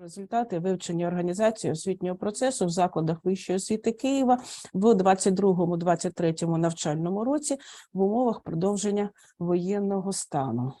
Результати вивчення організації освітнього процесу в закладах вищої освіти Києва в 22-23 навчальному році в умовах продовження воєнного стану.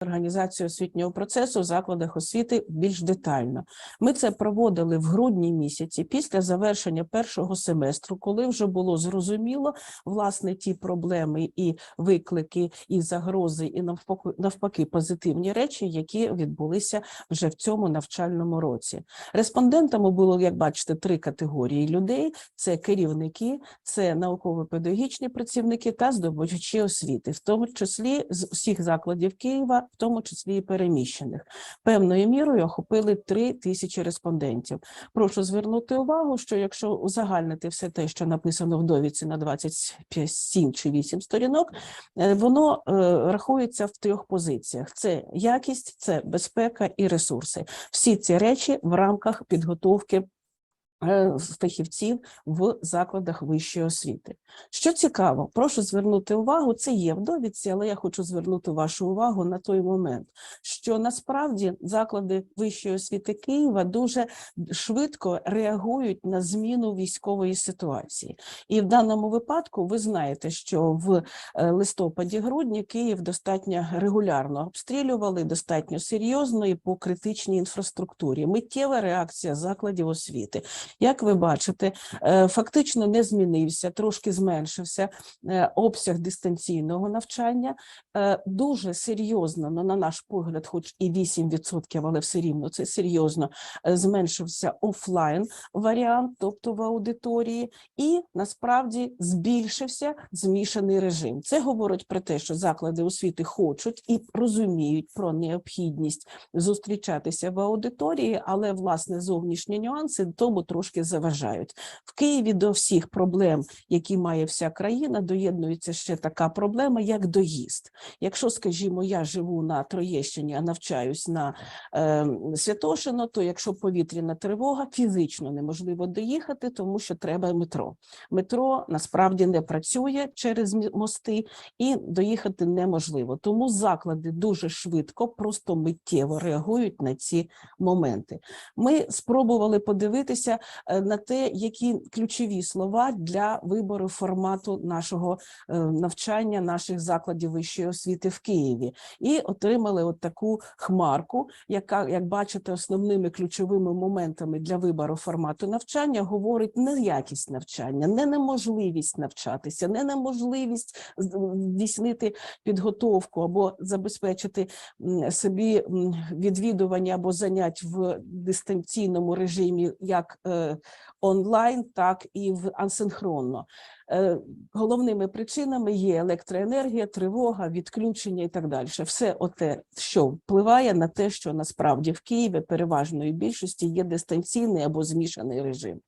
Організацію освітнього процесу в закладах освіти більш детально. Ми це проводили в грудні місяці після завершення першого семестру, коли вже було зрозуміло власне ті проблеми і виклики, і загрози, і навпаки, навпаки позитивні речі, які відбулися вже в цьому навчальному році. Респондентами було, як бачите, три категорії людей: це керівники, це науково-педагогічні працівники та здобувачі освіти, в тому числі з усіх закладів Києва, в тому числі і переміщених. Певною мірою охопили три тисячі респондентів. Прошу звернути увагу, що якщо узагальнити все те, що написано в довідці на 27 чи 8 сторінок, е, воно е, рахується в трьох позиціях: це якість, це безпека і ресурси. Всі ці речі в рамках підготовки фахівців в закладах вищої освіти. Що цікаво, прошу звернути увагу, це є в довідці, але я хочу звернути вашу увагу на той момент, що насправді заклади вищої освіти Києва дуже швидко реагують на зміну військової ситуації. І в даному випадку ви знаєте, що в е, листопаді-грудні Київ достатньо регулярно обстрілювали, достатньо серйозно і по критичній інфраструктурі. Миттєва реакція закладів освіти. Як ви бачите, е, фактично не змінився, трошки зменшився е, обсяг дистанційного навчання. Е, Дуже серйозно, ну, на наш погляд, хоч і 8%, але все рівно це серйозно, зменшився офлайн варіант, тобто в аудиторії, і насправді збільшився змішаний режим. Це говорить про те, що заклади освіти хочуть і розуміють про необхідність зустрічатися в аудиторії, але власне зовнішні нюанси тому трошки заважають. В Києві до всіх проблем, які має вся країна, доєднується ще така проблема, як доїзд. Якщо, скажімо, я живу на Троєщині, а навчаюсь на е, Святошино, то якщо повітряна тривога, фізично неможливо доїхати, тому що треба метро. Метро насправді не працює через мости і доїхати неможливо. Тому заклади дуже швидко, просто миттєво реагують на ці моменти. Ми спробували подивитися на те, які ключові слова для вибору формату нашого е, навчання, наших закладів вищої освіти в Києві, і отримали от таку хмарку, яка, як бачите, основними ключовими моментами для вибору формату навчання говорить не якість навчання, не неможливість навчатися, не неможливість здійснити підготовку або забезпечити собі відвідування або занять в дистанційному режимі як е, онлайн, так і в асинхронно. Е, Головними причинами є електроенергія, тривога, відключення і так далі. Все те, що впливає на те, що насправді в Києві переважної більшості є дистанційний або змішаний режим.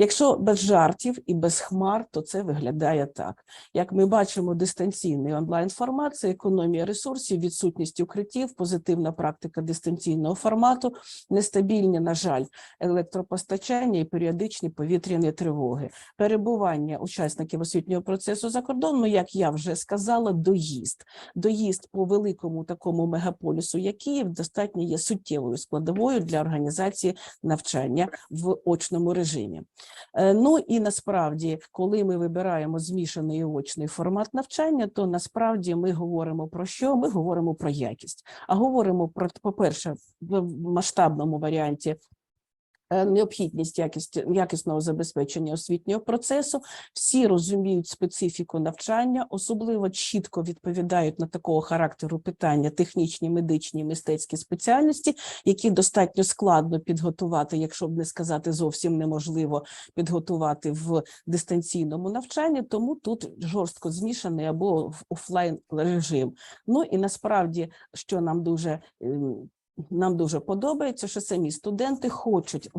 Якщо без жартів і без хмар, то це виглядає так. Як ми бачимо, дистанційний онлайн-формат – це економія ресурсів, відсутність укриттів, позитивна практика дистанційного формату, нестабільні, на жаль, електропостачання і періодичні повітряні тривоги, перебування учасників освітнього процесу за кордоном, як я вже сказала, доїзд. Доїзд по великому такому мегаполісу, як Київ, достатньо є суттєвою складовою для організації навчання в очному режимі. Е, Ну і насправді, коли ми вибираємо змішаний очний формат навчання, то насправді ми говоримо про що? Ми говоримо про якість. А говоримо про, по-перше, в масштабному варіанті. Е, Необхідність якісті, якісного забезпечення освітнього процесу, всі розуміють специфіку навчання, особливо чітко відповідають на такого характеру питання технічні, медичні, мистецькі спеціальності, які достатньо складно підготувати, якщо б не сказати зовсім неможливо підготувати в дистанційному навчанні, тому тут жорстко змішаний або в офлайн режим. Ну і насправді, що нам дуже ем, нам дуже подобається, що самі студенти хочуть,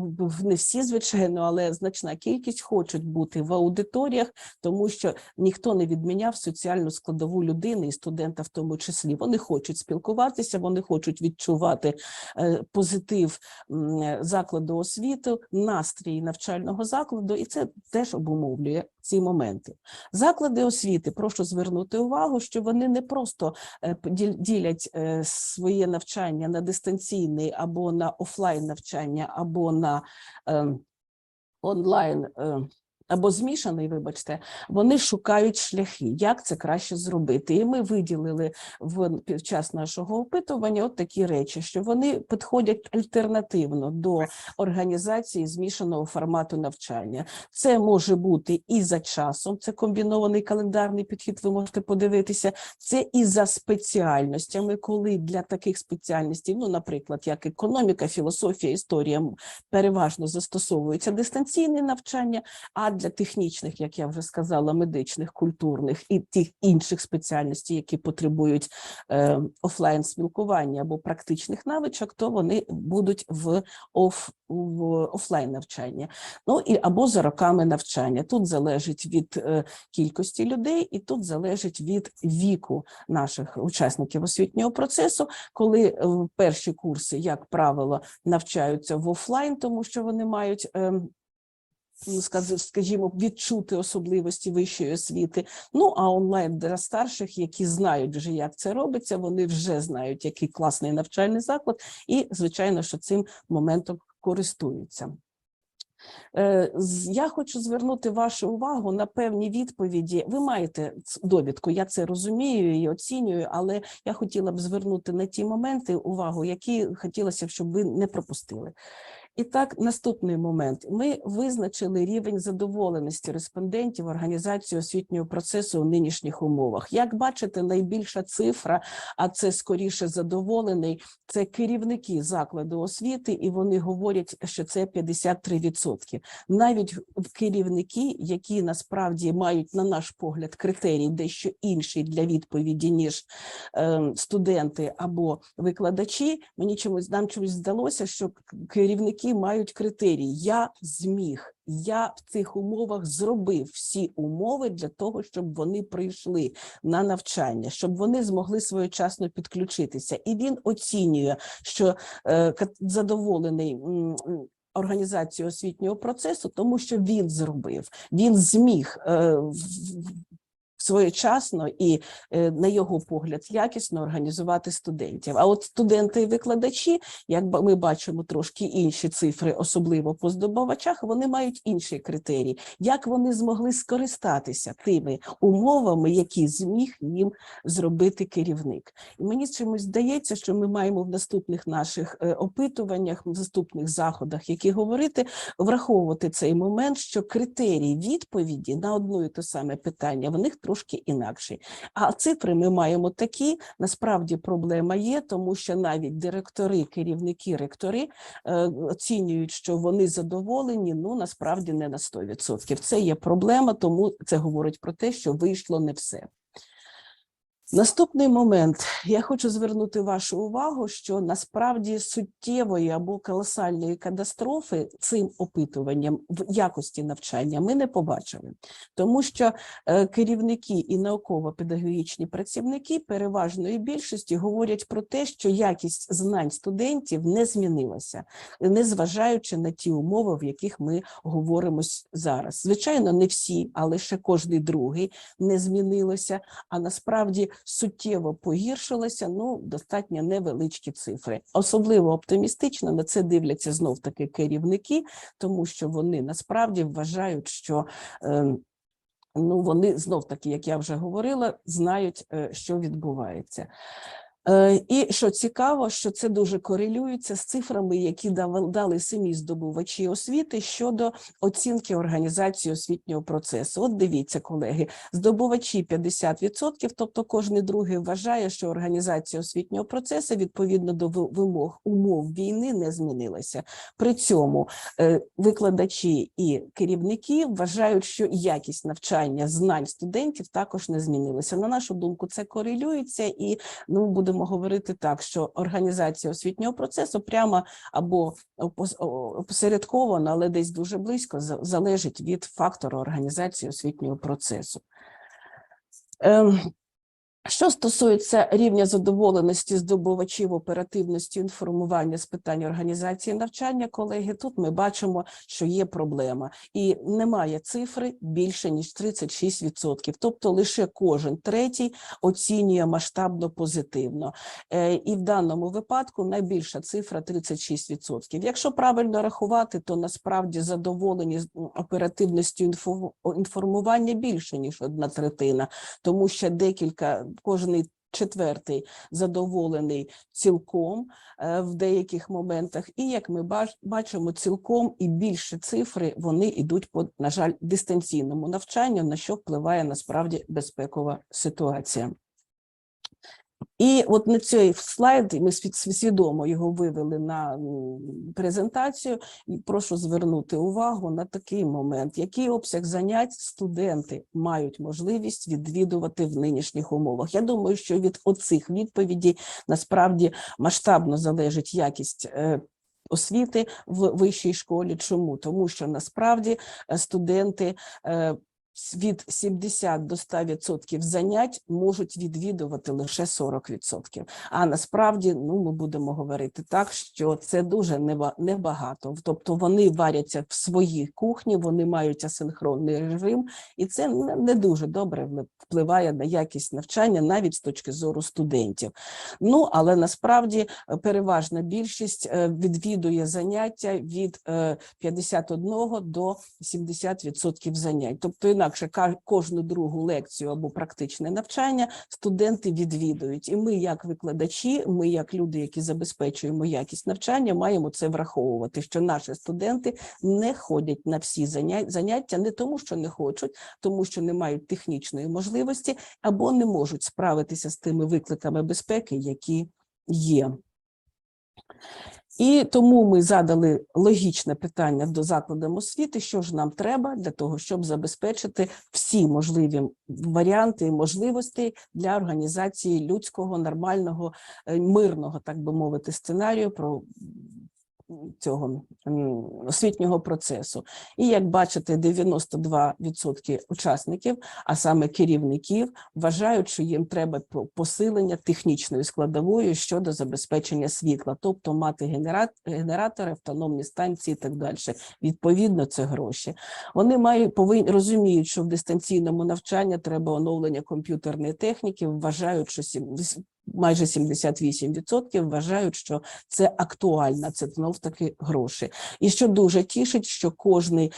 не всі, звичайно, але значна кількість хочуть бути в аудиторіях, тому що ніхто не відміняв соціальну складову людини і студента в тому числі. Вони хочуть спілкуватися, вони хочуть відчувати е, позитив закладу освіти, настрій навчального закладу, і це теж обумовлює ці моменти. Заклади освіти, прошу звернути увагу, що вони не просто е, ділять е, своє навчання на дистанційне або на офлайн навчання, або на е, онлайн. Або змішаний, вибачте, вони шукають шляхи, як це краще зробити. І ми виділили в під час нашого опитування от такі речі, що вони підходять альтернативно до організації змішаного формату навчання. Це може бути і за часом, це комбінований календарний підхід. Ви можете подивитися. Це і за спеціальностями, коли для таких спеціальностей, ну, наприклад, як економіка, філософія, історія, переважно застосовується дистанційне навчання. А для технічних, як я вже сказала, медичних, культурних і тих інших спеціальностей, які потребують е, офлайн спілкування або практичних навичок, то вони будуть в оф в офлайн навчання. Ну і або за роками навчання. Тут залежить від е, кількості людей, і тут залежить від віку наших учасників освітнього процесу, коли е, перші курси, як правило, навчаються в офлайн, тому що вони мають. Ну, скажімо, відчути особливості вищої освіти. Ну а онлайн для старших, які знають вже, як це робиться, вони вже знають, який класний навчальний заклад, і звичайно, що цим моментом користуються. Е, Я хочу звернути вашу увагу на певні відповіді. Ви маєте довідку, я це розумію і оцінюю, але я хотіла б звернути на ті моменти увагу, які хотілося б, щоб ви не пропустили. І так, наступний момент. Ми визначили рівень задоволеності респондентів організації освітнього процесу у нинішніх умовах. Як бачите, найбільша цифра, а це скоріше задоволений, це керівники закладу освіти, і вони говорять, що це 53%. Навіть керівники, які насправді мають, на наш погляд, критерій дещо інший для відповіді, ніж е, студенти або викладачі, мені чомусь нам чомусь здалося, що к- керівники мають критерій. Я зміг, я в цих умовах зробив всі умови для того, щоб вони прийшли на навчання, щоб вони змогли своєчасно підключитися. І він оцінює, що е, задоволений. Організацію освітнього процесу, тому що він зробив, він зміг е, своєчасно і е, на його погляд якісно організувати студентів. А от студенти і викладачі, як ми бачимо трошки інші цифри, особливо по здобувачах, вони мають інші критерії, як вони змогли скористатися тими умовами, які зміг їм зробити керівник. І мені чомусь здається, що ми маємо в наступних наших е, опитуваннях, в наступних заходах, які говорити, враховувати цей момент, що критерії відповіді на одно і те саме питання в них трошки інакший. А цифри ми маємо такі. Насправді проблема є, тому що навіть директори, керівники, ректори е, оцінюють, що вони задоволені. Ну насправді не на 100%. Це є проблема, тому це говорить про те, що вийшло не все. Наступний момент. Я хочу звернути вашу увагу, що насправді суттєвої або колосальної катастрофи цим опитуванням в якості навчання ми не побачили, тому що е, керівники і науково-педагогічні працівники переважної більшості говорять про те, що якість знань студентів не змінилася, незважаючи на ті умови, в яких ми говоримо зараз. Звичайно, не всі, але ще кожний другий не змінилося. А насправді суттєво погіршилася, ну, достатньо невеличкі цифри. Особливо оптимістично на це дивляться знов таки керівники, тому що вони насправді вважають, що е, ну, вони знов таки, як я вже говорила, знають, е, що відбувається. Е, І що цікаво, що це дуже корелюється з цифрами, які дали самі здобувачі освіти щодо оцінки організації освітнього процесу. От дивіться, колеги, здобувачі 50%, тобто кожний другий вважає, що організація освітнього процесу відповідно до вимог умов війни не змінилася. При цьому е, викладачі і керівники вважають, що якість навчання знань студентів також не змінилася. На нашу думку, це корелюється, і ну будемо говорити так, що організація освітнього процесу прямо або посередковано, але десь дуже близько залежить від фактору організації освітнього процесу. Що стосується рівня задоволеності здобувачів оперативності інформування з питань організації навчання, колеги, тут ми бачимо, що є проблема, і немає цифри більше ніж 36%. Тобто лише кожен третій оцінює масштабно позитивно. Е, І в даному випадку найбільша цифра 36%. Якщо правильно рахувати, то насправді задоволені з- оперативністю інфо- інформування більше ніж одна третина тому що декілька кожний четвертий задоволений цілком е, в деяких моментах, і як ми бачимо, цілком і більше цифри вони йдуть по, на жаль, дистанційному навчанню, на що впливає насправді безпекова ситуація. І от на цей слайд ми свід- свідомо його вивели на презентацію. І прошу звернути увагу на такий момент, який обсяг занять студенти мають можливість відвідувати в нинішніх умовах. Я думаю, що від оцих відповідей насправді масштабно залежить якість. е, Освіти в вищій школі. Чому? Тому що насправді е, студенти е, від 70 до 100% занять можуть відвідувати лише 40%. А насправді, ну ми будемо говорити так, що це дуже неба- небагато. Тобто вони варяться в своїй кухні, вони мають асинхронний режим, і це не- дуже добре впливає на якість навчання, навіть з точки зору студентів. Ну але насправді е, переважна більшість е, відвідує заняття від е, 51 до 70% занять. Тобто, інакше кожну другу лекцію або практичне навчання студенти відвідують. І ми, як викладачі, ми, як люди, які забезпечуємо якість навчання, маємо це враховувати, що наші студенти не ходять на всі заняття не тому, що не хочуть, тому що не мають технічної можливості або не можуть справитися з тими викликами безпеки, які є. І тому ми задали логічне питання до закладам освіти, що ж нам треба для того, щоб забезпечити всі можливі варіанти і можливості для організації людського, нормального, е, мирного, так би мовити, сценарію про цього освітнього процесу. І як бачите, 92% учасників, а саме керівників, вважають, що їм треба посилення технічної складової щодо забезпечення світла, тобто мати генера- генератори, автономні станції і так далі. Відповідно, це гроші. Вони мають повинні розуміють, що в дистанційному навчанні треба оновлення комп'ютерної техніки. Вважають, що майже 78% вважають, що це актуально, це знов таки гроші. І що дуже тішить, що кожний.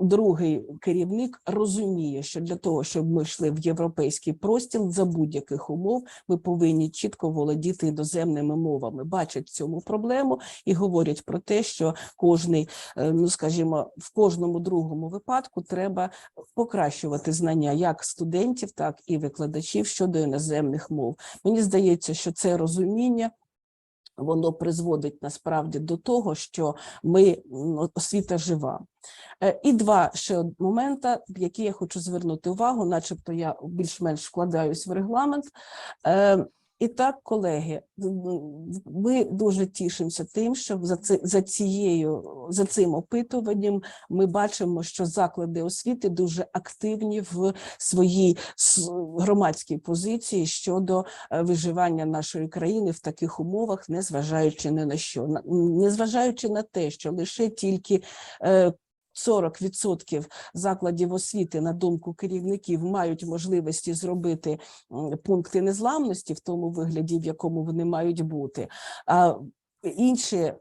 Другий керівник розуміє, що для того, щоб ми йшли в європейський простір за будь-яких умов, ми повинні чітко володіти іноземними мовами, бачать цьому проблему і говорять про те, що кожний, е, ну скажімо, в кожному другому випадку треба покращувати знання як студентів, так і викладачів щодо іноземних мов. Мені здається, що це розуміння. Воно призводить насправді до того, що ми освіта жива. Е, І два ще момента, які я хочу звернути увагу, начебто я більш-менш вкладаюсь в регламент. І так, колеги, ми дуже тішимося тим, що за це за цією за цим опитуванням ми бачимо, що заклади освіти дуже активні в своїй громадській позиції щодо е, виживання нашої країни в таких умовах, незважаючи ні на що, незважаючи на те, що лише тільки е, 40% закладів освіти, на думку керівників, мають можливості зробити пункти незламності в тому вигляді, в якому вони мають бути. А інші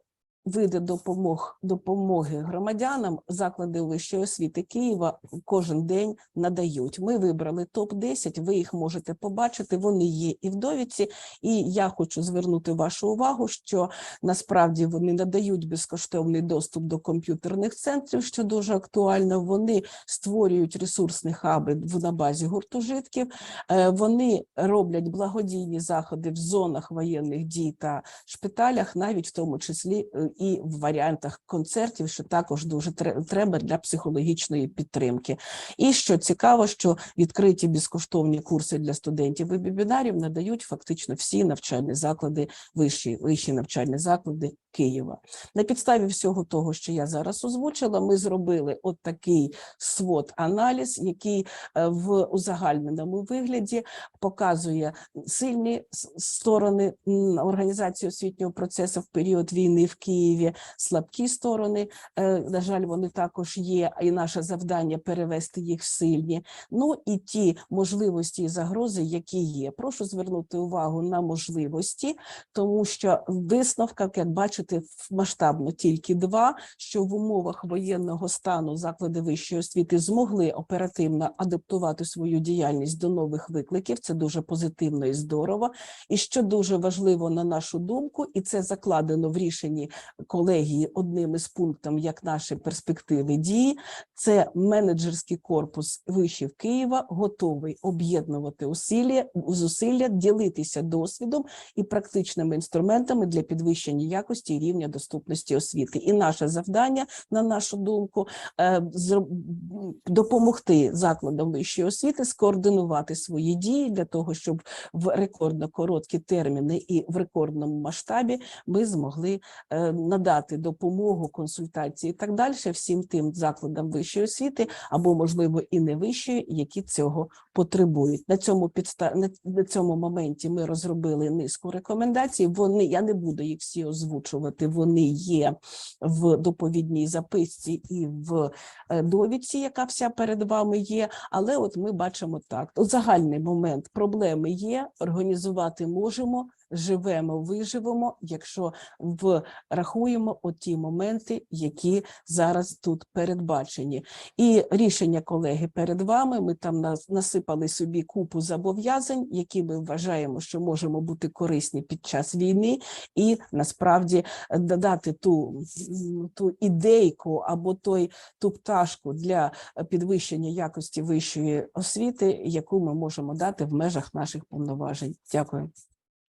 види допомог допомоги громадянам заклади вищої освіти Києва кожен день надають. Ми вибрали топ 10 Ви їх можете побачити. Вони є і в довідці. І я хочу звернути вашу увагу, що насправді вони надають безкоштовний доступ до комп'ютерних центрів, що дуже актуально. Вони створюють ресурсні хаби на базі гуртожитків. Е, Вони роблять благодійні заходи в зонах воєнних дій та шпиталях, навіть в тому числі е, і в варіантах концертів, що також дуже треба для психологічної підтримки. І що цікаво, що відкриті безкоштовні курси для студентів і вебінарів надають фактично всі навчальні заклади, вищі, вищі навчальні заклади Києва. На підставі всього того, що я зараз озвучила, ми зробили от такий свод-аналіз, який е, в узагальненому вигляді показує сильні сторони організації освітнього процесу в період війни в Києві, слабкі сторони. е, На жаль, вони також є, і наше завдання перевести їх в сильні. Ну і ті можливості і загрози, які є. Прошу звернути увагу на можливості, тому що в висновках, як бачите, в- масштабно тільки два, що в умовах воєнного стану заклади вищої освіти змогли оперативно адаптувати свою діяльність до нових викликів. Це дуже позитивно і здорово. І що дуже важливо на нашу думку, і це закладено в рішенні колегії одним із пунктів, як наші перспективи дії, це менеджерський корпус вишів Києва готовий об'єднувати усилля, зусилля, ділитися досвідом і практичними інструментами для підвищення якості і рівня доступності освіти. І наше завдання, на нашу думку, е, допомогти закладам вищої освіти скоординувати свої дії для того, щоб в рекордно короткі терміни і в рекордному масштабі ми змогли е, надати допомогу, консультації і так далі всім тим закладам вищої освіти або, можливо, і не вищої, які цього потребують. На цьому підста... на цьому моменті ми розробили низку рекомендацій. Вони я не буду їх всі озвучувати. Вони є в доповідній записці і в е, довідці, яка вся перед вами є. Але от ми бачимо так: загальний момент проблеми є, організувати можемо. Живемо, виживемо, якщо врахуємо оті моменти, які зараз тут передбачені. І рішення колеги перед вами. Ми там нас- насипали собі купу зобов'язань, які ми вважаємо, що можемо бути корисні під час війни, і насправді додати ту, ту ідейку або той ту пташку для підвищення якості вищої освіти, яку ми можемо дати в межах наших повноважень. Дякую.